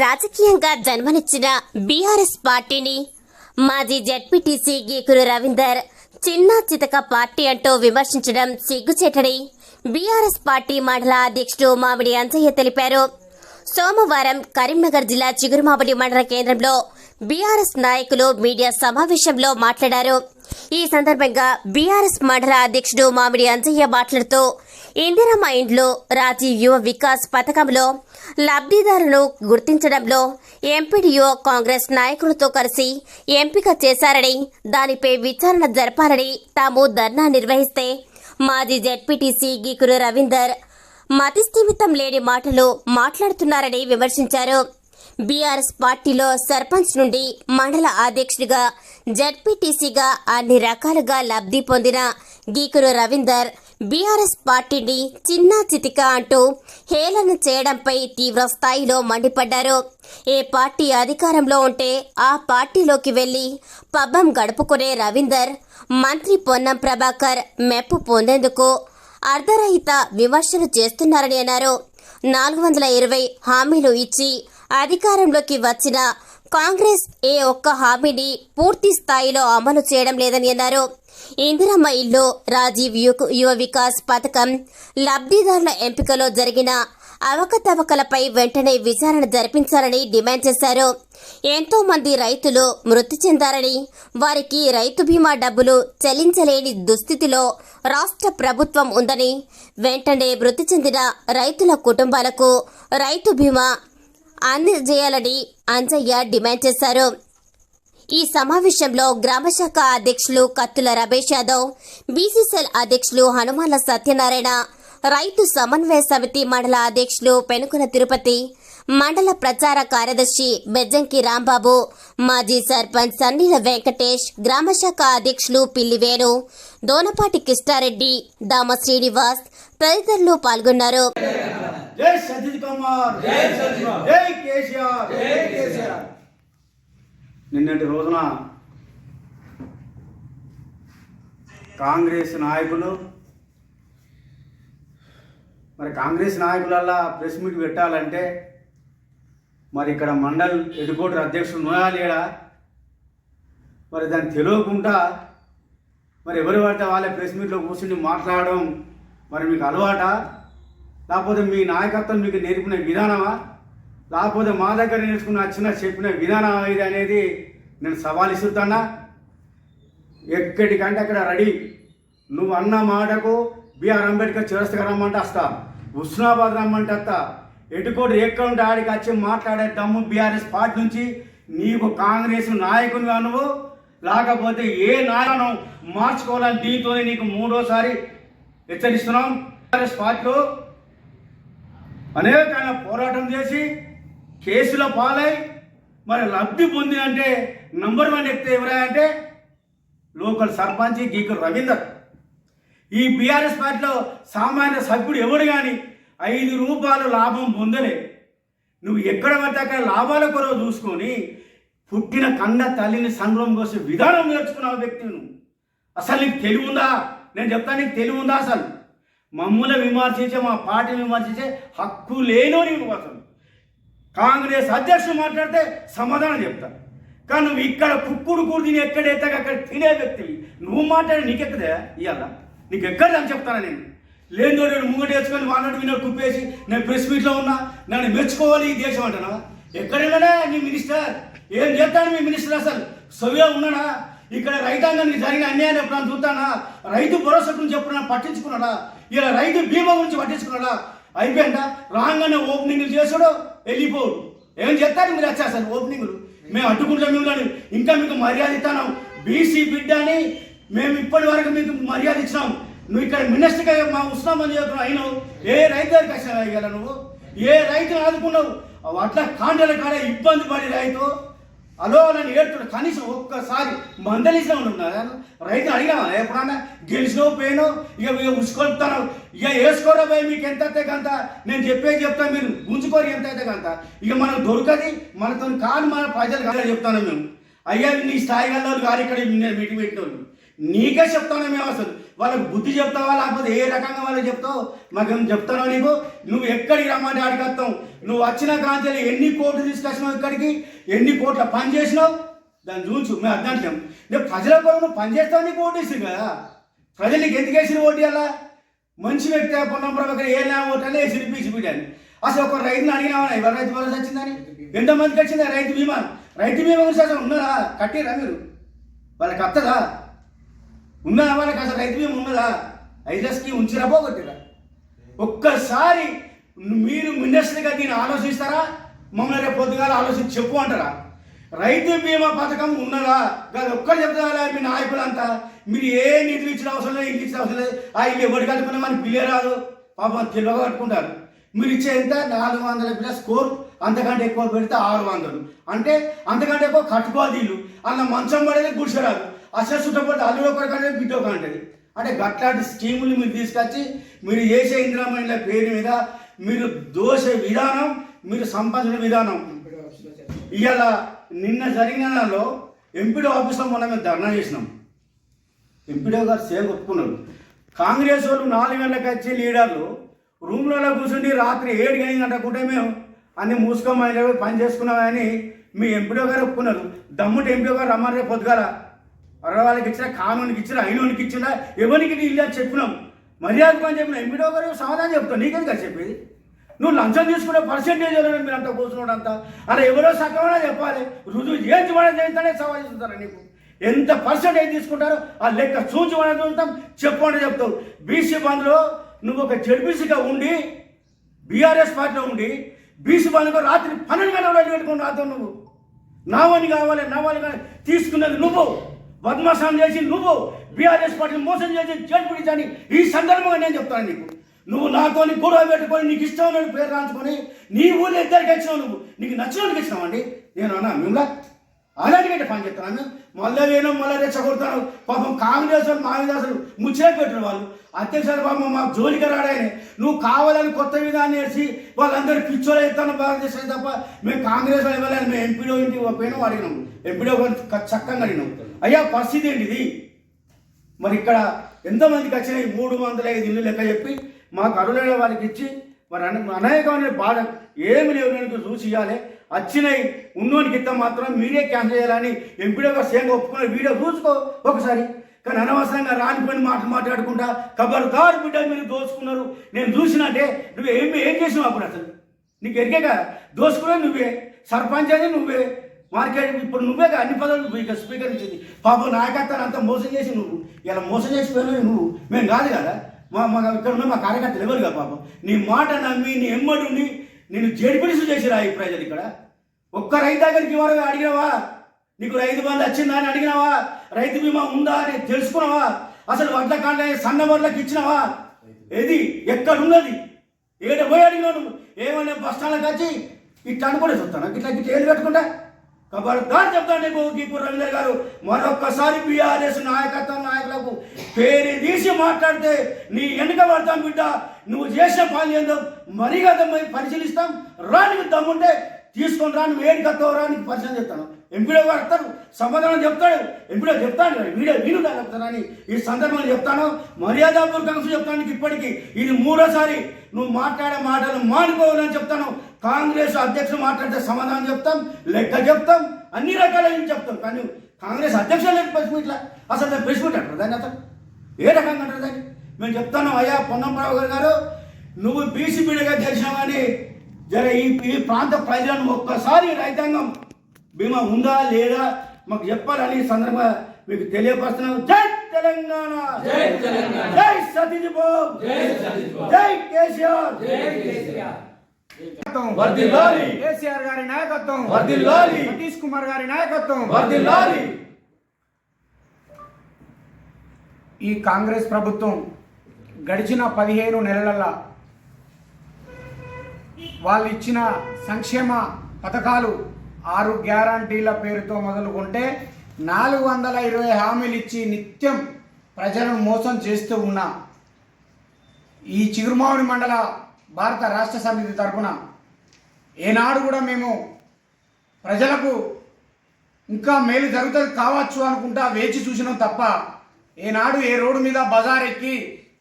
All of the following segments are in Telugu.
రాజకీయంగా జన్మనిచ్చిన బీఆర్ఎస్ పార్టీని మాజీ జడ్పీటీసీ గీకురు రవీందర్ చిన్న చితక పార్టీ అంటూ విమర్శించడం సిగ్గుచేటని బీఆర్ఎస్ పార్టీ మండల అధ్యక్షుడు మామిడి అంజయ్య తెలిపారు. సోమవారం కరీంనగర్ జిల్లా చిగురుమామిడి మండల కేంద్రంలో బీఆర్ఎస్ నాయకులు మీడియా సమావేశంలో మాట్లాడారు. ఈ సందర్భంగా బీఆర్ఎస్ మండల అధ్యక్షుడు మామిడి అంజయ్య మాట్లాడుతూ ఇందిరమ్మ ఇండ్లు రాజీవ్ యువ వికాస్ పథకంలో లబ్ధిదారులను గుర్తించడంలో ఎంపీడీఓ కాంగ్రెస్ నాయకులతో కలిసి ఎంపిక చేశారని దానిపై విచారణ జరపాలని తాము ధర్నా నిర్వహిస్తే మాజీ జెడ్పీటీసీ గీకురు రవీందర్ మతిస్థిమితం లేని మాటలు మాట్లాడుతున్నారని విమర్శించారు. బీఆర్ఎస్ పార్టీలో సర్పంచ్ నుండి మండల అధ్యక్షుడిగా జడ్పీటీసీగా అన్ని రకాలుగా లబ్ధి పొందిన గీకురు రవీందర్ బీఆర్ఎస్ పార్టీని చిన్నా చితిక అంటూ హేళన చేయడంపై తీవ్ర స్థాయిలో మండిపడ్డారు. ఏ పార్టీ అధికారంలో ఉంటే ఆ పార్టీలోకి వెళ్ళి పబ్బం గడుపుకునే రవీందర్ మంత్రి పొన్నం ప్రభాకర్ మెప్పు పొందేందుకు అర్ధరహిత విమర్శలు చేస్తున్నారని అన్నారు. నాలుగు వందల ఇరవై హామీలు ఇచ్చి అధికారంలోకి వచ్చిన కాంగ్రెస్ ఏ ఒక్క హామీని పూర్తి స్థాయిలో అమలు చేయడం లేదని అన్నారు. ఇందిరమ్మ ఇల్లు రాజీవ్ యువ- యువ వికాస్ పథకం లబ్ధిదారుల ఎంపికలో జరిగిన అవకతవకలపై వెంటనే విచారణ జరిపించాలని డిమాండ్ చేశారు. ఎంతో మంది రైతులు మృతి చెందారని వారికి రైతు బీమా డబ్బులు చెల్లించలేని దుస్థితిలో రాష్ట్ర ప్రభుత్వం ఉందని వెంటనే మృతి చెందిన రైతుల కుటుంబాలకు రైతు బీమా అందజేయాలని అంజయ్య డిమాండ్ చేశారు. ఈ సమావేశంలో గ్రామశాఖ అధ్యక్షులు కత్తుల రమేష్ యాదవ్ బీసీసీఎల్ అధ్యక్షులు హనుమాన్ల సత్యనారాయణ రైతు సమన్వయ సమితి మండల అధ్యక్షులు పెనుకుల తిరుపతి మండల ప్రచార కార్యదర్శి బెజ్జంకి రాంబాబు మాజీ సర్పంచ్ సన్నీల వెంకటేష్ గ్రామశాఖ అధ్యక్షులు పిల్లివేణు దోనపాటి కృష్ణారెడ్డి దామ శ్రీనివాస్ తదితరులు పాల్గొన్నారు. జై సతీష్ కుమార్. జై సతీష్ జై కేసీఆర్. జై కేసీఆర్. నిన్నటి రోజున కాంగ్రెస్ నాయకులు మరి కాంగ్రెస్ నాయకులల్లా ప్రెస్ మీట్ పెట్టాలంటే మరి ఇక్కడ మండల్ ఎడుకోటి అధ్యక్షుడు నోయా లేడా మరి దాన్ని తెలియకుండా మరి ఎవరు పడితే వాళ్ళే ప్రెస్ మీట్లో కూర్చుని మాట్లాడడం మరి మీకు అలవాటా? లేకపోతే మీ నాయకత్వం మీకు నేర్పిన విధానమా? లేకపోతే మా దగ్గర నేర్చుకున్న వచ్చిన చెప్పిన విధానం ఇది అనేది నేను సవాల్ ఇస్తున్నా ఎక్కడికంటే అక్కడ రెడీ. నువ్వు అన్న మాటకు బిఆర్ అంబేద్కర్ చిరస్తగా రమ్మంటే వస్తా. హుస్నాబాద్ రమ్మంటే వస్తా. ఎటుకోటి ఎక్కడ ఉంటే ఆడికి వచ్చి మాట్లాడే దమ్ము బీఆర్ఎస్ పార్టీ నుంచి నీకు కాంగ్రెస్ నాయకునిగా నువ్వు. లేకపోతే ఏ నాయకను మార్చుకోవాలని దీంతోనే నీకు మూడోసారి హెచ్చరిస్తున్నాం. బీఆర్ఎస్ పార్టీలో అనేకమైన పోరాటం చేసి కేసుల పాలై మరి లబ్ధి పొంది అంటే నంబర్ వన్ ఎక్కితే ఎవరా అంటే లోకల్ సర్పంచ్ గీకులు రవీందర్. ఈ బీఆర్ఎస్ పార్టీలో సామాన్య సభ్యుడు ఎవడు కానీ ఐదు రూపాయలు లాభం పొందలే నువ్వు ఎక్కడ పడితే అక్కడ లాభాల కొరవ చూసుకొని పుట్టిన కన్న తల్లిని సంగ్రహం కోసం విధానం నేర్చుకున్నావు వ్యక్తి నువ్వు. అసలు నీకు తెలివి ఉందా? నేను చెప్తాను నీకు తెలివి ఉందా అసలు? మమ్మల్ని విమర్శించే మా పార్టీని విమర్శించే హక్కు లేనోని కోసం కాంగ్రెస్ అధ్యక్షుడు మాట్లాడితే సమాధానం చెప్తాను కానీ నువ్వు ఇక్కడ కుక్కుడు కూడు తిని ఎక్కడైతే అక్కడ తినే వ్యక్తివి నువ్వు మాట్లాడి నీకెక్కదే? ఇవాళ నీకు ఎక్కడ అని చెప్తాను నేను? లేదో నేను ముంగట వేసుకొని వాడినట్టు వినట్టు కుప్పేసి నేను ప్రెస్ మీట్లో ఉన్నా నన్ను మెచ్చుకోవాలి ఈ దేశం అంటానా? ఎక్కడైనా నీ మినిస్టర్. ఏం చేస్తాను మీ మినిస్టర్ అసలు? సవ్య ఉన్నాడా? ఇక్కడ రైతాంగానికి జరిగిన అన్యాయం ఎప్పుడన్నా చూస్తానా? రైతు భరోసా గురించి ఎప్పుడన్నా పట్టించుకున్నాడా? ఇలా రైతు బీమా గురించి పట్టించుకున్నాడా? అయిపోయిందా? రాగానే ఓపెనింగ్లు చేసాడు వెళ్ళిపోడు. ఏం చేస్తారు మీరు వచ్చేసారు ఓపెనింగ్లు మేము అడ్డుకుంటాం మిమ్మల్ని. ఇంకా మీకు మర్యాద ఇస్తాను. బీసీ బిడ్డ అని మేము ఇప్పటి వరకు మీకు మర్యాద ఇచ్చినాం. నువ్వు ఇక్కడ మినిస్టర్గా మా ఉస్మాన్ చెప్పిన అయినావు. ఏ రైతు దగ్గరికి వచ్చినా నువ్వు? ఏ రైతును ఆదుకున్నావు? అట్లా కాండల కాడ ఇబ్బంది పడి రైతు. అలో నన్ను ఏడుతున్నా కనీసం ఒక్కసారి మందలిసిన ఉన్నా రైతు అడిగావా ఎప్పుడన్నా గెలిచినో పోయినో ఇక ఇక ఇక వేసుకోరా పోయి మీకు ఎంత అయితే కంత నేను చెప్పేది చెప్తాను మీరు ఉంచుకోరు ఎంత అయితే కంత ఇక మనకు దొరకది మనతో కాదు మన ప్రజలు కాదు చెప్తాను మేము. అయ్యా నీ స్థాయి గల్లోళ్ళు కాదు ఇక్కడ మీటింగ్ పెట్టినోళ్ళు. నీకే చెప్తాను మేము అసలు. వాళ్ళకి బుద్ధి చెప్తావా? లేకపోతే ఏ రకంగా వాళ్ళకి చెప్తావు? మాకేం చెప్తానో నీకు? నువ్వు ఎక్కడికి రమ్మంటే ఆడికి వస్తావు? నువ్వు వచ్చిన కాంచెలు ఎన్ని కోట్లు తీసుకొచ్చినావు ఇక్కడికి? ఎన్ని కోట్ల పని చేసినావు? దాన్ని చూచు మేము అర్థం నేను ప్రజల కోసం నువ్వు పనిచేస్తావు నీకు ఓటు వేసింది కదా. ప్రజలకు ఎందుకు వేసిన ఓటు అలా మంచి వ్యక్తి పొన్నం ప్రభాకర్ ఏ నా ఓటు అని వేసి పీచిపోయాను అసలు ఒక రైతుని అడిగినావా? ఎవరు రైతు భరోసా వచ్చిందని? ఎంతమందికి వచ్చిందా రైతు బీమా? రైతు బీమా గురించి అసలు ఉన్నదా? కట్టిరా మీరు? వాళ్ళకి అత్తదా? ఉన్నదా వాళ్ళకి? అసలు రైతు బీమా ఉన్నదా? ఐదస్కి ఉంచిరా పోగొట్టిరా ఒక్కసారి మీరు మినిస్టర్గా దీన్ని ఆలోచిస్తారా? మమ్మల్ని రేపు పొద్దుగాల ఆలోచించి చెప్పు అంటారా? రైతు బీమా పథకం ఉన్నదా? కాదు ఒక్కరు చెప్తారా? మీ నాయకులంతా మీరు ఏ నిధులు ఇచ్చిన అవసరం లేదు ఇల్లు ఇచ్చిన అవసరం లేదు. ఆ ఇల్లు ఎవరు కట్టుకున్నా మనకి పిల్లే రాదు. పాపం తెలివ కట్టుకుంటారు. మీరు ఇచ్చే ఎంత? నాలుగు వందల ప్లస్ స్కోర్. అంతకంటే ఎక్కువ పెడితే ఆరు వందలు. అంటే అంతకంటే ఎక్కువ కట్టుకోవాలి ఇల్లు అలా మంచం పడేది గుడిసెరాదు. అసలు చుట్టపడి అల్లుడు ఒకరికంటే బిడ్డ ఒక అంటే గట్లాంటి స్కీములు మీరు తీసుకొచ్చి మీరు చేసే ఇందిరామైన పేరు మీద మీరు దోష విధానం మీరు సంపాదించిన విధానం. ఇవాళ నిన్న జరిగిన దానిలో ఎంపీడీ ఆఫీస్లో మొన్న మేము ధర్నా చేసినాం. ఎంపీడీ గారు సేవ ఒప్పుకున్నారు. కాంగ్రెస్ వాళ్ళు నాలుగు గంటలకు వచ్చే లీడర్లు రూమ్లలో కూర్చుండి రాత్రి ఏడు గంటల గంటకుంటే మేము. అన్ని మూసుకోమని పని చేసుకున్నామని మీ ఎంపీడీ గారు ఒప్పుకున్నారు. దమ్ముటి ఎంపీ గారు రమ్మని రేపు పొద్దుగాల. అరవై వాళ్ళకి ఇచ్చినా కానూనికి ఇచ్చినా అయినోనికి ఇచ్చినా ఎవరికి ఇల్లు అని చెప్పినాం. మర్యాదకు అని చెప్పిన ఎంపీడీ గారు సమాధానం చెప్తాను నీకేం కదా చెప్పేది? నువ్వు లంచం తీసుకునే పర్సెంటేజ్ మీరు అంత కూర్చున్నాడు అంతా? అలా ఎవరో సగమైనా చెప్పాలి. రుజువు ఏం మనం చేస్తానే సవాల్ చేస్తారా నీకు. ఎంత పర్సెంటేజ్ తీసుకుంటారో ఆ లెక్క చూచి మనం చూస్తాం. చెప్పండి చెప్తావు. బీసీ బంద్లో నువ్వు ఒక జడ్బీసీగా ఉండి బీఆర్ఎస్ పార్టీలో ఉండి బీసీ బంద్లో రాత్రి పన్నెండు గంటలు పెట్టుకుని రాతావు నువ్వు. నావని కావాలి నావాలి కావాలి. తీసుకున్నది నువ్వు. బద్మాసం చేసి నువ్వు బీఆర్ఎస్ పార్టీని మోసం చేసి జడ్పీడీని ఈ సందర్భంగా నేను చెప్తాను నీకు. నువ్వు నాతోని గొడవ పెట్టుకొని నీకు ఇష్టం పేరు రాంచుకొని నీ ఊళ్ళో ఇద్దరికి వచ్చినావు నువ్వు. నీకు నచ్చినోడికి ఇచ్చినావు అండి? నేను అన్నా మిమ్మల్ని అలాంటికంటే పని చెప్తాను మళ్ళీ నేను మళ్ళీ రెచ్చగొడతాను పాపం కాంగ్రెస్ వాళ్ళు మావిదాసులు ముచ్చట పెట్టిన వాళ్ళు. అధ్యక్షులు పాపం మా జోలికి రాడాయని నువ్వు కావాలని కొత్త విధానం వేసి వాళ్ళందరూ పిచ్చోలు ఎత్తాను బాగా చేసేది తప్ప మేము కాంగ్రెస్ వాళ్ళు ఇవ్వలేదు. మేము ఎంపీడో ఇంటికి పోయినాం అడిగినాం ఎంపీడో చక్కగా అడిగినాం అయ్యా పరిస్థితి ఏంటి ఇది మరి ఇక్కడ ఎంతమందికి వచ్చినాయి? మూడు వందల ఐదు ఇల్లు లెక్క చెప్పి మాకు అరులైన వాళ్ళకి ఇచ్చి మరి అనే అనేకమైన బాధ ఏమి లేవు. నేను చూసి ఇవ్వాలి. వచ్చినాయి ఉన్నోనికి ఇంత మాత్రం మీరే క్యాన్సిల్ చేయాలని ఎంపీడీగా సేమ్ ఒప్పుకున్న వీడియో చూసుకో ఒకసారి. కానీ అనవసరంగా రానిపోయిన మాట మాట్లాడుకుంటా కబర్దారు బిడ్డ మీరు దోచుకున్నారు నేను చూసినట్టే నువ్వు ఏమి ఏం చేసినావు అప్పుడు అసలు? నీకు ఎరికేగా? దోసుకునే నువ్వే. సర్పంచ్ అని నువ్వే. మార్కెట్ ఇప్పుడు నువ్వే అన్ని పదవులు ఇక స్పీకర్ పాపం నాయకత్వాన్ని అంతా మోసం చేసి నువ్వు. ఇలా మోసం చేసిపోయినావు నువ్వు. మేము కాదు కదా. మా మా ఇక్కడ ఉన్న మా కార్యకర్తలు ఎవరు కదా పాపం? నీ మాట నమ్మి నీ ఎమ్మడి ఉండి నేను జడిపిడిసు చేసిరా ఈ ప్రజలు ఇక్కడ? ఒక్క రైతు దగ్గరికి ఎవరు అడిగినావా? నీకు రైతు బంధు వచ్చిందా అని అడిగినావా? రైతు బీమా ఉందా అని తెలుసుకున్నావా? అసలు వడ్ల కాండ సన్న వడ్లకి ఇచ్చినావా? ఏది? ఎక్కడున్నది ఏడ పోయి అడిగినావు నువ్వు. ఏమన్నా బస్తాలకు వచ్చి ఇట్లా అనుకోని చూస్తాను? ఇట్లా ఇట్లా ఏళ్ళు పెట్టుకుంటా? ఖబర్దార్ చెప్తాను నీకు గీపు రవీంద్ర గారు. మరొక్కసారి బీఆర్ఎస్ నాయకత్వం నాయకులకు పేరు తీసి మాట్లాడితే నీ వెనుక పడతాం బిడ్డ. నువ్వు చేసిన పని ఏందో మరీగా పరిశీలిస్తాం. రానికి దమ్ముంటే తీసుకొని రాని వేడికి వస్తావు నీకు పరిచయం చెప్తాను. ఎంపీడో గారు వస్తారు సమాధానం చెప్తాడు ఎంపీడో చెప్తాను కదా, వీడియో వీడు చెప్తానని ఈ సందర్భంలో చెప్తాను. మర్యాదపూర్వకంగా చెప్తాను నీకు ఇప్పటికీ ఇది మూడోసారి నువ్వు మాట్లాడే మాటలు మానుకోవాలని చెప్తాను. కాంగ్రెస్ అధ్యక్షులు మాట్లాడితే సమాధానం చెప్తాం లెక్క చెప్తాం అన్ని రకాలైన చెప్తాం. కానీ కాంగ్రెస్ అధ్యక్షులు లేదు ప్రెస్ మీట్లా అసలు దాన్ని ప్రెస్ మీట్ అంటారు దాన్ని అతను ఏ రకంగా అంటారు దాన్ని? మేము చెప్తాను అయ్యా పొన్నం గారు గారు నువ్వు బీసీ బీడగా గెలిచినావని జర ఈ ఈ ప్రాంత ప్రజలను ఒక్కసారి రైతాంగం బీమా ఉందా లేదా మాకు చెప్పాలని ఈ సందర్భంగా మీకు తెలియపరుస్తున్నాం జై తెలంగాణ! జై తెలంగాణ. జై సతీష్ బాబు! జై కేసీఆర్! గారి నాయకత్వం. సతీష్ కుమార్ గారి నాయకత్వం. ఈ కాంగ్రెస్ ప్రభుత్వం గడిచిన పదిహేను నెలల వాళ్ళు ఇచ్చిన సంక్షేమ పథకాలు ఆరు గ్యారంటీల పేరుతో మొదలుకుంటే నాలుగు వందల ఇరవై హామీలు ఇచ్చి నిత్యం ప్రజలను మోసం చేస్తూ ఉన్న ఈ చిగురుమావుని మండల భారత రాష్ట్ర సమితి తరఫున ఏనాడు కూడా మేము ప్రజలకు ఇంకా మేలు జరుగుతుంది కావచ్చు అనుకుంటా వేచి చూసినాం తప్ప ఏనాడు ఏ రోడ్డు మీద బజార్ ఎక్కి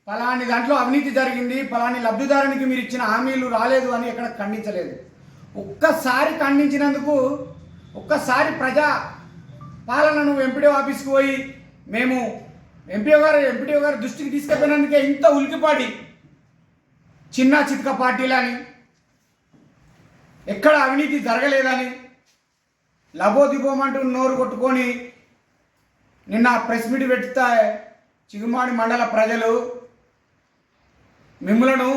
పలాని దాంట్లో అవినీతి జరిగింది పలాని లబ్ధిదారునికి మీరు ఇచ్చిన హామీలు రాలేదు అని ఎక్కడ ఖండించలేదు. ఒక్కసారి ఖండించినందుకు ఒక్కసారి ప్రజా పాలనను ఎంపీడీఓ ఆఫీస్కి పోయి మేము ఎంపీఓ గారు ఎంపీడీఓ గారు దృష్టికి తీసుకెళ్ళినందుకే ఇంత ఉలికిపాడి చిన్న చితక పార్టీలని ఎక్కడ అవినీతి జరగలేదని లబోదిబోమంటూ నోరు కొట్టుకొని నిన్న ప్రెస్ మీట్ పెడితే చిగుమాడి మండల ప్రజలు మిమ్మలను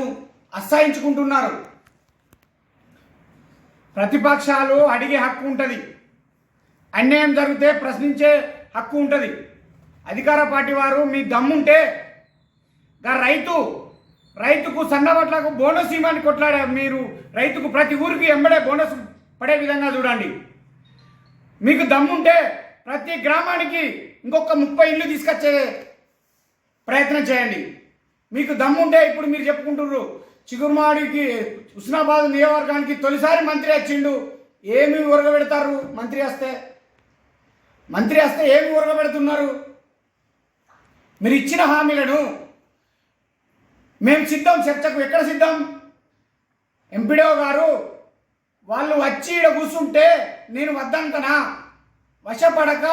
అస్సాయించుకుంటున్నారు ప్రతిపక్షాలు అడిగే హక్కు ఉంటుంది. అన్యాయం జరిగితే ప్రశ్నించే హక్కు ఉంటుంది. అధికార పార్టీ వారు మీ దమ్ముంటే గా రైతు రైతుకు సన్నబట్లకు బోనస్ ఇవ్వని కొట్లాడే మీరు రైతుకు ప్రతి ఊరికి ఎంబడే బోనస్ పడే విధంగా చూడండి. మీకు దమ్ముంటే ప్రతి గ్రామానికి ఇంకొక ముప్పై ఇల్లు తీసుకొచ్చే ప్రయత్నం చేయండి. మీకు దమ్ముంటే ఇప్పుడు మీరు చెప్పుకుంటున్నారు చిగురుమాడికి హుస్నాబాద్ నియోజకవర్గానికి తొలిసారి మంత్రి వచ్చిండు ఏమి ఉరగబెడతారు మంత్రి వస్తే? మంత్రి వస్తే ఏమి ఉరగబెడుతున్నారు మీరు ఇచ్చిన హామీలను మేము సిద్ధం చర్చకు ఎక్కడ సిద్ధం? ఎంపీడీఓ గారు వాళ్ళు వచ్చి ఈడ కూర్చుంటే నేను వద్దంటనా? వశపడక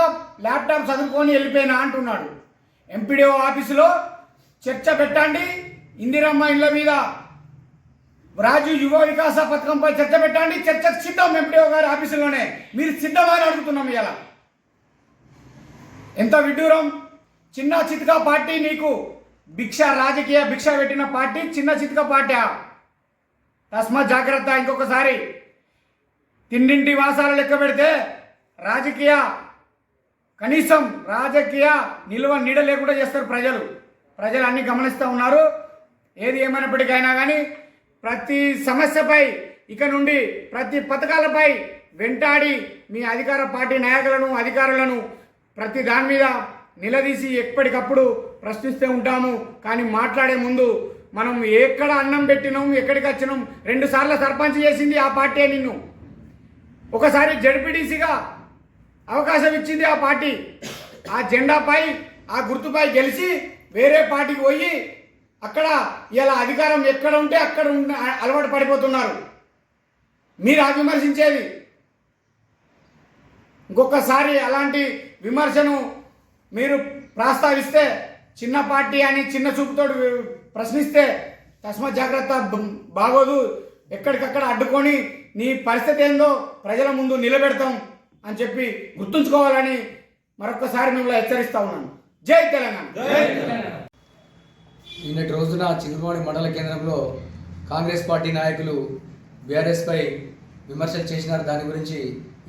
ల్యాప్టాప్ చదువుకొని వెళ్ళిపోయినా అంటున్నాడు. ఎంపీడీఓ ఆఫీసులో చర్చ పెట్టండి. ఇందిరమ్మ ఇళ్ళ మీద రాజు యువ వికాస పథకంపై చర్చ పెట్టండి. చర్చ సిద్ధం ఎంపీడీఓ గారి ఆఫీసులోనే. మీరు సిద్ధమని అడుగుతున్నాం ఇలా ఎంత విడ్డూరం. చిన్న చితక పార్టీ నీకు భిక్ష రాజకీయ భిక్ష పెట్టిన పార్టీ చిన్న చితక పార్టీ. తస్మా జాగ్రత్త ఇంకొకసారి. తిండింటి వాసాలు లెక్క పెడితే రాజకీయ కనీసం రాజకీయ నిల్వ నీడ లేకుండా చేస్తారు ప్రజలు. ప్రజలు అన్ని గమనిస్తూ ఉన్నారు. ఏది ఏమైనప్పటికైనా కానీ ప్రతి సమస్యపై ఇక నుండి ప్రతి పథకాలపై వెంటాడి మీ అధికార పార్టీ నాయకులను అధికారులను ప్రతి దాని మీద నిలదీసి ఎప్పటికప్పుడు ప్రశ్నిస్తూ ఉంటాము. కానీ మాట్లాడే ముందు మనం ఎక్కడ అన్నం పెట్టినాం ఎక్కడికి వచ్చినాం రెండుసార్లు సర్పంచ్ చేసింది ఆ పార్టీ నిన్ను. ఒకసారి జడ్పీటీసీగా అవకాశం ఇచ్చింది ఆ పార్టీ. ఆ జెండాపై ఆ గుర్తుపై గెలిచి వేరే పార్టీకి పోయి అక్కడ ఇలా అధికారం ఎక్కడ ఉంటే అక్కడ అలవాటు పడిపోతున్నారు. మీరు ఆ విమర్శించేది ఇంకొకసారి అలాంటి విమర్శను మీరు ప్రస్తావిస్తే చిన్న పార్టీ అని చిన్న చూపుతో ప్రశ్నిస్తే తస్మత్ జాగ్రత్త బాగోదు. ఎక్కడికక్కడ అడ్డుకొని నీ పరిస్థితి ఏందో ప్రజల ముందు నిలబెడతాం అని చెప్పి గుర్తుంచుకోవాలని మరొకసారి మిమ్మల్ని హెచ్చరిస్తా ఉన్నాను. జై తెలంగాణ. నిన్నటి రోజున చిగురుమాడి మండల కేంద్రంలో కాంగ్రెస్ పార్టీ నాయకులు బీఆర్ఎస్పై విమర్శలు చేసినారు. దాని గురించి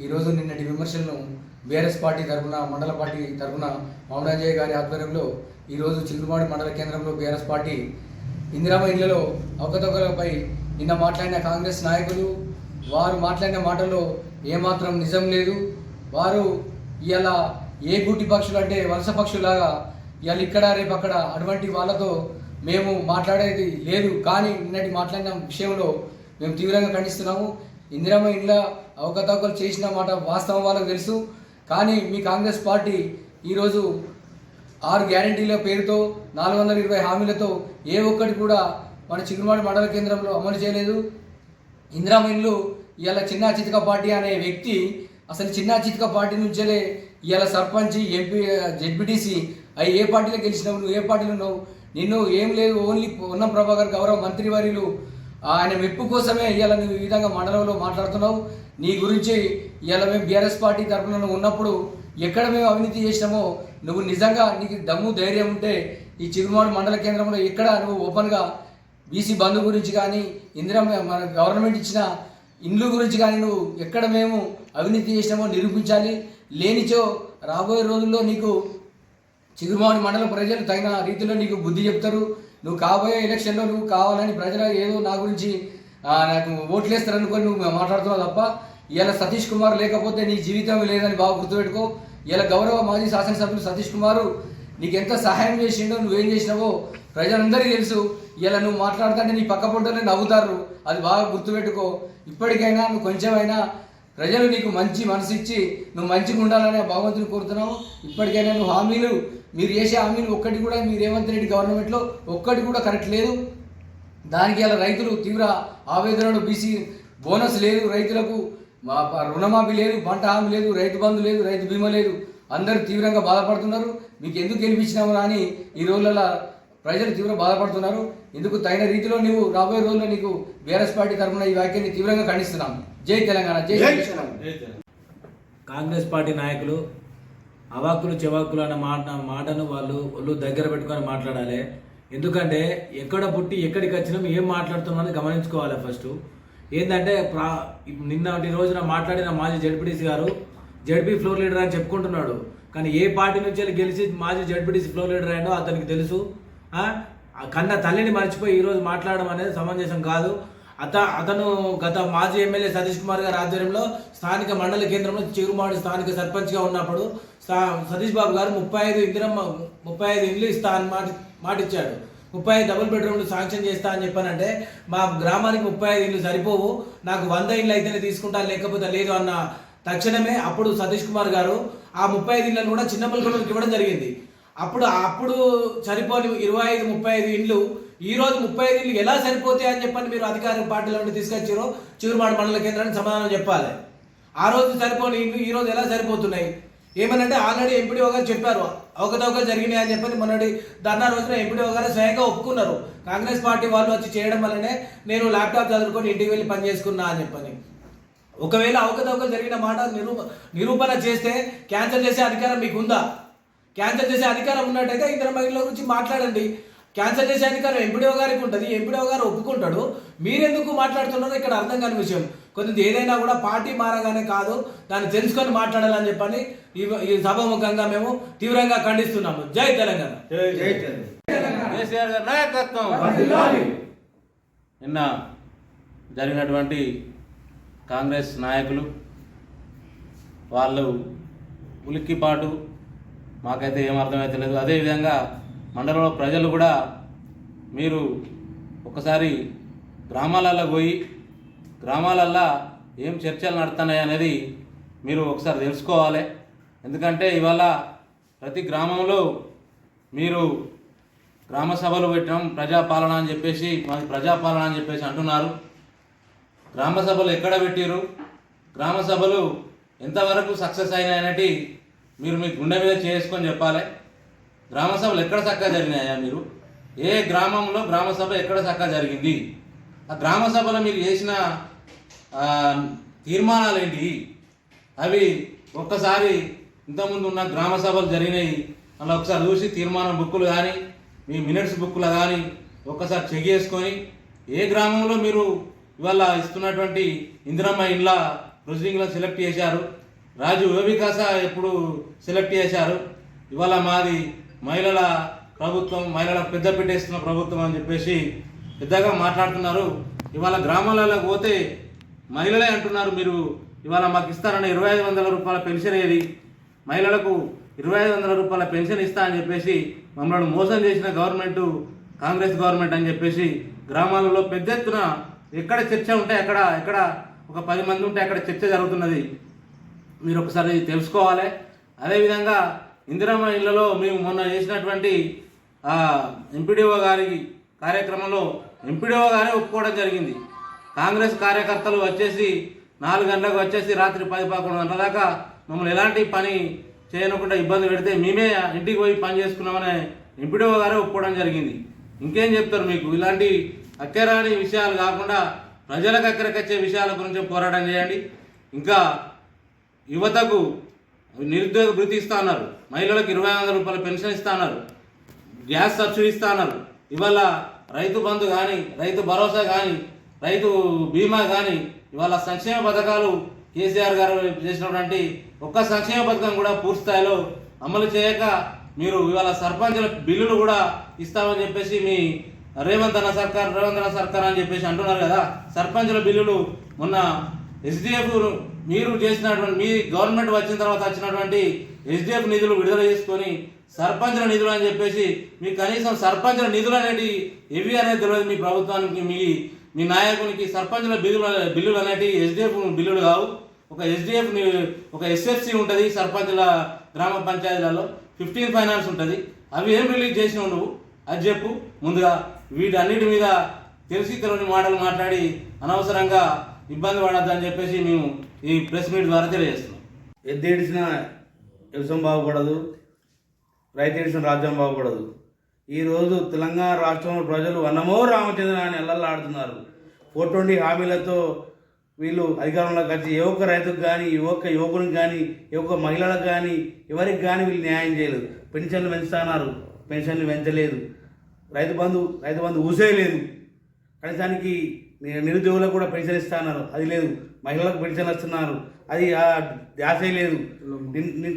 ఈరోజు నిన్నటి విమర్శలను బీఆర్ఎస్ పార్టీ తరఫున మండల పార్టీ తరఫున మామరాజయ్య గారి ఆధ్వర్యంలో ఈరోజు చిగురుమాడి మండల కేంద్రంలో బీఆర్ఎస్ పార్టీ ఇందిరామ ఇళ్ళలో అవకతవకలపై నిన్న మాట్లాడిన కాంగ్రెస్ నాయకులు వారు మాట్లాడిన మాటల్లో ఏమాత్రం నిజం లేదు. వారు ఇలా ఏ గూటి పక్షులు అంటే వలస పక్షులాగా ఇవాళ ఇక్కడ రేపు అక్కడ అటువంటి వాళ్ళతో మేము మాట్లాడేది లేదు. కానీ నిన్నటి మాట్లాడిన విషయంలో మేము తీవ్రంగా ఖండిస్తున్నాము. ఇందిరమ్మ ఇండ్ల అవకతవకలు చేసిన మాట వాస్తవం వాళ్ళకు తెలుసు. కానీ మీ కాంగ్రెస్ పార్టీ ఈరోజు ఆరు గ్యారంటీల పేరుతో నాలుగు వందల ఇరవై హామీలతో ఏ ఒక్కటి కూడా మన చిగురుమాడి మండల కేంద్రంలో అమలు చేయలేదు. ఇందిరామ ఇండ్లు ఇవాళ చిన్న చితక పార్టీ అనే వ్యక్తి అసలు చిన్న చితక పార్టీ నుంచేలే ఇవాళ సర్పంచ్ ఎంపీ జెడ్పీటీసీ అవి ఏ పార్టీలో గెలిచినావు నువ్వు ఏ పార్టీలో ఉన్నావు? నిన్ను ఏం లేదు ఓన్లీ పొన్నం ప్రభాకర్ గౌరవ మంత్రివర్యులు ఆయన మెప్పు కోసమే ఇవాళ నువ్వు ఈ విధంగా మండలంలో మాట్లాడుతున్నావు. నీ గురించి ఇవాళ మేము బీఆర్ఎస్ పార్టీ తరఫున నువ్వు ఉన్నప్పుడు ఎక్కడ మేము అవినీతి చేసినామో నువ్వు నిజంగా నీకు దమ్ము ధైర్యం ఉంటే ఈ చిరుమాడు మండల కేంద్రంలో ఎక్కడ నువ్వు ఓపెన్గా బీసీ బంధు గురించి కానీ ఇందిరా మన గవర్నమెంట్ ఇచ్చిన ఇండ్లు గురించి కానీ నువ్వు ఎక్కడ మేము అవినీతి చేసినామో నిరూపించాలి. లేనిచో రాబోయే రోజుల్లో నీకు చిగురుమావుని మండల ప్రజలు తగిన రీతిలో నీకు బుద్ధి చెప్తారు. నువ్వు కాబోయే ఎలక్షన్లో నువ్వు కావాలని ప్రజలు ఏదో నా గురించి నాకు నాకు ఓట్లేస్తారనుకొని నువ్వు మాట్లాడుతున్నావు తప్ప ఇలా సతీష్ కుమార్ లేకపోతే నీ జీవితం లేదని బాగా గుర్తుపెట్టుకో. ఇలా గౌరవ మాజీ శాసనసభ్యులు సతీష్ కుమారు నీకు ఎంత సహాయం చేసిండో నువ్వేం చేసినావో ప్రజలందరికీ తెలుసు. ఇలా నువ్వు మాట్లాడుతుంటే నీ పక్క పొంటలే నవ్వుతారు. అది బాగా గుర్తుపెట్టుకో. ఇప్పటికైనా నువ్వు కొంచెమైనా ప్రజలు నీకు మంచి మనసు ఇచ్చి నువ్వు మంచిగా ఉండాలని భగవంతుని కోరుతున్నావు ఇప్పటికైనా నువ్వు హామీలు మీరు చేసే హామీలు ఒక్కటి కూడా మీ రేవంత్ రెడ్డి గవర్నమెంట్లో ఒక్కటి కూడా కరెక్ట్ లేదు. దానికి అలా రైతులు తీవ్ర ఆవేదనలు బీసీ బోనస్ లేదు రైతులకు మా- రుణమాఫీ లేదు పంట హామీ లేదు రైతు బంధు లేదు రైతు బీమా లేదు. అందరూ తీవ్రంగా బాధపడుతున్నారు. మీకు ఎందుకు గెలిపించినాము అని ఈ రోజులలో ప్రజలు తీవ్ర బాధపడుతున్నారు. ఇందుకు తగిన రీతిలో నువ్వు రాబోయే రోజుల్లో నీకు బీఆర్ఎస్ పార్టీ తరఫున ఈ వ్యాఖ్యని తీవ్రంగా ఖండిస్తున్నాము. జై తెలంగాణ జై జై తెలంగాణ. కాంగ్రెస్ పార్టీ నాయకులు అవాక్కులు చెవాక్కులు అన్న మాట మాటను వాళ్ళు ఒళ్ళు దగ్గర పెట్టుకొని మాట్లాడాలి. ఎందుకంటే ఎక్కడ పుట్టి ఎక్కడికి వచ్చినాం ఏం మాట్లాడుతున్నామని గమనించుకోవాలి ఫస్ట్ ఏంటంటే ప్రా నిన్నటి రోజున మాట్లాడిన మాజీ జడ్పీటీసీ గారు జడ్పీ ఫ్లోర్ లీడర్ అని చెప్పుకుంటున్నాడు. కానీ ఏ పార్టీ నుంచి వెళ్ళి గెలిచి మాజీ జడ్పీటీసీ ఫ్లోర్ లీడర్ అయ్యాడో అతనికి తెలుసు. కన్న తల్లిని మర్చిపోయి ఈరోజు మాట్లాడడం అనేది సమంజసం కాదు. అత అతను గత మాజీ ఎమ్మెల్యే సతీష్ కుమార్ గారి ఆధ్వర్యంలో స్థానిక మండల కేంద్రంలో చిరుమాడి స్థానిక సర్పంచ్గా ఉన్నప్పుడు సతీష్ బాబు గారు ముప్పై ఐదు ఇందిరమ్మ ముప్పై ఐదు ఇండ్లు ఇస్తా అని మాట మాటిచ్చాడు. ముప్పై ఐదు డబుల్ బెడ్రూమ్లు శాంక్షన్ చేస్తా అని చెప్పానంటే మా గ్రామానికి ముప్పై ఐదు ఇండ్లు సరిపోవు నాకు వంద ఇండ్లు అయితేనే తీసుకుంటా లేకపోతే లేదు అన్న తక్షణమే అప్పుడు సతీష్ కుమార్ గారు ఆ ముప్పై ఐదు ఇండ్లను కూడా చిన్న పిల్లలకు ఇవ్వడం జరిగింది. అప్పుడు అప్పుడు సరిపోని ఇరవై ఐదు ముప్పై ఐదు ఇండ్లు ఈ రోజు ముప్పై ఐదు ఇండ్లు ఎలా సరిపోతాయి అని చెప్పని మీరు అధికార పార్టీల నుండి తీసుకొచ్చారో. చిరుమాడు మండల కేంద్రానికి సమాధానం చెప్పాలి. ఆ రోజు సరిపోని ఇల్లు ఈ రోజు ఎలా సరిపోతున్నాయి? ఏమనంటే ఆల్రెడీ ఎంపీడీఓ గారు చెప్పారు. అవకతవకలు జరిగినాయి అని చెప్పని మొన్నటి ధర్నా రోజున ఎంపీడీఓ గారు స్వయంగా ఒప్పుకున్నారు. కాంగ్రెస్ పార్టీ వాళ్ళు వచ్చి చేయడం వల్లనే నేను ల్యాప్టాప్ చదువుకొని ఇంటికి వెళ్ళి పని చేసుకున్నా అని చెప్పని. ఒకవేళ అవకతవకలు జరిగిన మాట నిరూప నిరూపణ చేస్తే క్యాన్సల్ చేసే అధికారం మీకు ఉందా క్యాన్సల్ చేసే అధికారం ఉన్నట్టయితే ఇతర మహిళల గురించి మాట్లాడండి. క్యాన్సల్ చేసే అధికారం ఎంపీడీఓ గారికి ఉంటుంది. ఎంపీడీఓ గారు ఒప్పుకుంటాడు. మీరెందుకు మాట్లాడుతున్నారో? ఇక్కడ అర్థం కాని విషయం. కొంచెం ఏదైనా కూడా పార్టీ మారగానే కాదు. దాన్ని తెలుసుకొని మాట్లాడాలని చెప్పని ఈ ఈ సభాముఖంగా మేము తీవ్రంగా ఖండిస్తున్నాము. జై తెలంగాణ. జై తెలంగాణ. కేసీఆర్ గారి నాయకత్వం. నిన్న జరిగినటువంటి కాంగ్రెస్ నాయకులు వాళ్ళు ఉలిక్కిపాటు. మాకైతే ఏం అర్థమైతే లేదు. అదేవిధంగా మండలంలో ప్రజలు కూడా మీరు ఒకసారి గ్రామాలలో పోయి గ్రామాలల్లో ఏం చర్చలు నడుతున్నాయి అనేది మీరు ఒకసారి తెలుసుకోవాలి. ఎందుకంటే ఇవాళ ప్రతి గ్రామంలో మీరు గ్రామ సభలు పెట్టడం ప్రజాపాలన అని చెప్పేసి మాది ప్రజాపాలన అని చెప్పేసి అంటున్నారు. గ్రామ సభలు ఎక్కడ పెట్టారు గ్రామ సభలు ఎంతవరకు సక్సెస్ అయినాయనేటి మీరు మీ గుండె మీద చేసుకొని చెప్పాలి. గ్రామ సభలు ఎక్కడ చక్కగా జరిగినాయా మీరు? ఏ గ్రామంలో గ్రామ సభ ఎక్కడ చక్కగా జరిగింది? ఆ గ్రామ సభలో మీరు చేసిన తీర్మానాలు ఏంటి అవి ఒక్కసారి ఇంతకుముందు ఉన్న గ్రామ సభలు జరిగినాయి. అలా ఒకసారి చూసి తీర్మానం బుక్కులు కానీ మీ మినిట్స్ బుక్కులు కానీ ఒక్కసారి చెక్ చేసుకొని ఏ గ్రామంలో మీరు ఇవాళ ఇస్తున్నటువంటి ఇందిరమ్మ ఇండ్ల ప్రొసీడింగ్లో సెలెక్ట్ చేశారు? రాజు యువవికాస ఎప్పుడు సెలెక్ట్ చేశారు? ఇవాళ మాది మహిళల ప్రభుత్వం మహిళల పెద్ద పెట్టేస్తున్న ప్రభుత్వం అని చెప్పేసి పెద్దగా మాట్లాడుతున్నారు. ఇవాళ గ్రామాలలో పోతే మహిళలే అంటున్నారు మీరు ఇవాళ మాకు ఇస్తారన్న ఇరవై ఐదు వందల రూపాయల పెన్షన్ ఏది? మహిళలకు ఇరవై ఐదు వందల రూపాయల పెన్షన్ ఇస్తా అని చెప్పేసి మమ్మల్ని మోసం చేసిన గవర్నమెంట్ కాంగ్రెస్ గవర్నమెంట్ అని చెప్పేసి గ్రామాలలో పెద్ద ఎత్తున ఎక్కడ చర్చ ఉంటే అక్కడ ఎక్కడ ఒక పది మంది ఉంటే అక్కడ చర్చ జరుగుతున్నది. మీరు ఒకసారి తెలుసుకోవాలి. అదేవిధంగా ఇందిరమ్మ ఇళ్ళలో మేము మొన్న చేసినటువంటి ఎంపీడీఓ గారి కార్యక్రమంలో ఎంపీడీఓ గారే ఒప్పుకోవడం జరిగింది. కాంగ్రెస్ కార్యకర్తలు వచ్చేసి నాలుగు గంటలకు వచ్చేసి రాత్రి పది పదకొండు గంటల దాకా మమ్మల్ని ఎలాంటి పని చేయనకుండా ఇబ్బంది పెడితే మేమే ఇంటికి పోయి పని చేసుకున్నామని ఎంపీడీఓ గారే ఒప్పుకోవడం జరిగింది. ఇంకేం చెప్తారు మీకు? ఇలాంటి అక్కరాని విషయాలు కాకుండా ప్రజలకు అక్కరకొచ్చే విషయాల గురించి పోరాటం చేయండి. ఇంకా యువతకు నిరుద్యోగ భృతి ఇస్తున్నారు మహిళలకు ఇరవై వందల రూపాయల పెన్షన్ ఇస్తున్నారు గ్యాస్ సబ్సిడీ ఇస్తున్నారు ఇవాళ రైతు బంధు కానీ రైతు భరోసా కానీ రైతు బీమా కానీ ఇవాళ సంక్షేమ పథకాలు కేసీఆర్ గారు చేసినటువంటి ఒక్క సంక్షేమ పథకం కూడా పూర్తి స్థాయిలో అమలు చేయక మీరు ఇవాళ సర్పంచుల బిల్లులు కూడా ఇస్తామని చెప్పేసి మీ రేవంత్ అన్న సర్కార్ రేవంత్ అన్న సర్కార్ అని చెప్పేసి అంటున్నారు కదా. సర్పంచుల బిల్లులు మొన్న ఎస్డిఎఫ్ మీరు చేసినటువంటి మీ గవర్నమెంట్ వచ్చిన తర్వాత వచ్చినటువంటి ఎస్డిఎఫ్ నిధులు విడుదల చేసుకొని సర్పంచుల నిధులు అని చెప్పేసి మీకు కనీసం సర్పంచుల నిధులు అనేది ఇవి అనేది తెలియదు మీ ప్రభుత్వానికి మీ మీ నాయకునికి. సర్పంచుల బిల్లులు బిల్లులు అనేటివి ఎస్డిఎఫ్ బిల్లులు కావు. ఒక ఎస్డిఎఫ్ ఒక ఎస్ఎఫ్సి ఉంటుంది సర్పంచుల గ్రామ పంచాయతీలలో. ఫిఫ్టీన్ ఫైనాన్స్ ఉంటుంది. అవి ఏం రిలీజ్ చేసినావు నువ్వు? అది చెప్పు ముందుగా. వీటన్నిటి మీద తెలిసి తెలియని మాటలు మాట్లాడి అనవసరంగా ఇబ్బంది పడద్దని చెప్పేసి మేము ఈ ప్రెస్ మీట్ ద్వారా తెలియజేస్తున్నాం. ఎద్దు ఏడిసిన వ్యవసాయం బాగుపడదు రైతు ఏడిసిన రాజ్యం బాగుపడదు. ఈరోజు తెలంగాణ రాష్ట్రంలో ప్రజలు అన్నమో రామచంద్ర అని ఎల్లల్లాడుతున్నారు ఫోర్ ట్వంటీ హామీలతో వీళ్ళు అధికారంలోకి వచ్చి ఏ ఒక్క రైతుకు కానీ ఏ ఒక్క యువకునికి కానీ ఏ ఒక్క మహిళలకు కానీ ఎవరికి కానీ వీళ్ళు న్యాయం చేయలేదు. పెన్షన్లు పెంచుతున్నారు పెన్షన్లు పెంచలేదు. రైతు బంధు రైతు బంధు ఊసేయలేదు. కనీసానికి నిరుద్యోగులకు కూడా పెన్షన్ ఇస్తున్నారు. అది లేదు. మహిళలకు పెన్షన్ ఇస్తున్నారు. అది ధ్యాసే లేదు.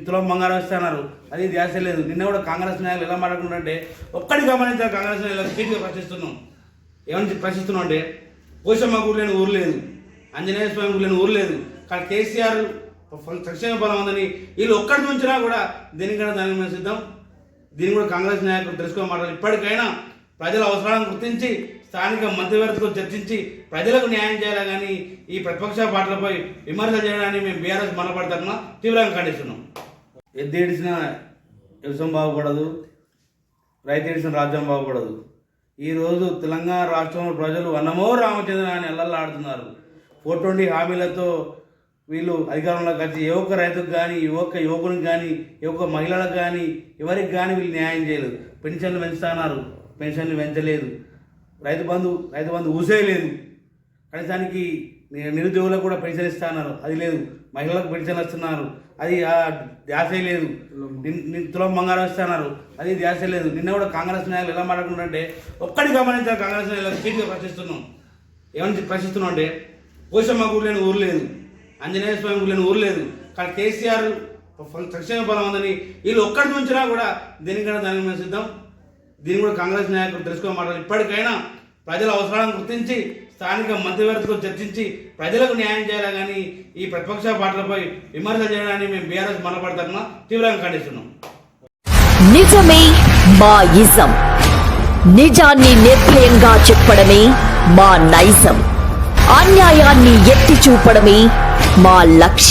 తులం బంగారం. ఇస్తున్నారు. అది ధ్యాసే లేదు. నిన్న కూడా కాంగ్రెస్ నాయకులు ఎలా మాట్లాడుకుంటుంటే ఒక్కడి గమనించాలి కాంగ్రెస్ నాయకులు స్పీడ్గా ప్రశ్నిస్తున్నాం. ఏమని ప్రశ్నిస్తున్నాం అంటే పోషమ్మ ఊరు లేని ఊరు లేదు. ఆంజనేయ స్వామి ఊరు లేని ఊరు లేదు. కానీ కేసీఆర్ సంక్షేమ బలం ఉందని వీళ్ళు ఒక్కడి నుంచినా కూడా దేనికైనా దానికి సిద్ధం. దీన్ని కూడా కాంగ్రెస్ నాయకులు తెలుసుకోమాటారు ఇప్పటికైనా ప్రజల అవసరాలను గుర్తించి స్థానిక మంత్రివర్గతో చర్చించి ప్రజలకు న్యాయం చేయాలి కానీ ఈ ప్రతిపక్ష పార్టీలపై విమర్శ చేయడానికి మేము బీఆర్ఎస్ మనపడతారన్న తీవ్రంగా ఖండిస్తున్నాం. ఎద్దు ఏడిచిన వ్యవసాయం బాగుపడదు రైతు ఏడిసిన రాజ్యం బాగుపడదు. ఈరోజు తెలంగాణ రాష్ట్రంలో ప్రజలు అన్నమో రామచంద్ర అని ఎల్లల్లాడుతున్నారు ఫోర్ ట్వంటీ హామీలతో వీళ్ళు అధికారంలోకి వచ్చి ఏ ఒక్క రైతుకు కానీ ఏ ఒక్క యువకునికి కానీ ఏ ఒక్క మహిళలకు కానీ ఎవరికి కానీ వీళ్ళు న్యాయం చేయలేదు. పెన్షన్లు పెంచుతున్నారు పెన్షన్లు పెంచలేదు. రైతు బంధు రైతు బంధు ఊసేయలేదు కనీసానికి నిరుద్యోగులకు కూడా పెన్షన్ ఇస్తున్నారు అది లేదు. మహిళలకు పెన్షన్ ఇస్తున్నారు. అది ధ్యాసే లేదు. తులం బంగారం ఇస్తున్నారు అది ధ్యాసే లేదు. నిన్న కూడా కాంగ్రెస్ నాయకులు ఎలా మాట్లాడుకుంటుంటే ఒక్కటి గమనించాలి కాంగ్రెస్ నాయకులు స్పీడ్గా ప్రశ్నిస్తున్నాం. ఏమని ప్రశ్నిస్తున్నాం అంటే కోసమ్మ ఊరు లేని ఊరు లేదు. ఆంజనేయ స్వామి ఊరు లేని ఊరు లేదు. కానీ కేసీఆర్ సంక్షేమ బలం ఉందని వీళ్ళు ఒక్కడి నుంచినా కూడా దేనికైనా దానికి మేము సిద్ధం. దీన్ని కూడా కాంగ్రెస్ నాయకులు తెలుసుకోమాటారు ఇప్పటికైనా ప్రజల అవసరాలను గుర్తించి స్థానిక మంత్రివర్గతో చర్చించి ప్రజలకు న్యాయం చేయాలి కానీ ఈ ప్రతిపక్ష పార్టీలపై విమర్శ చేయడానికి మేము బీఆర్ఎస్ మనపడతారన్న తీవ్రంగా ఖండిస్తున్నాం. నిజమే మా ఇజం నిజాన్ని నిర్భయంగా చెప్పడమే మా నైజం. అన్యాయాన్ని ఎత్తి చూపడమే మా లక్ష్యం.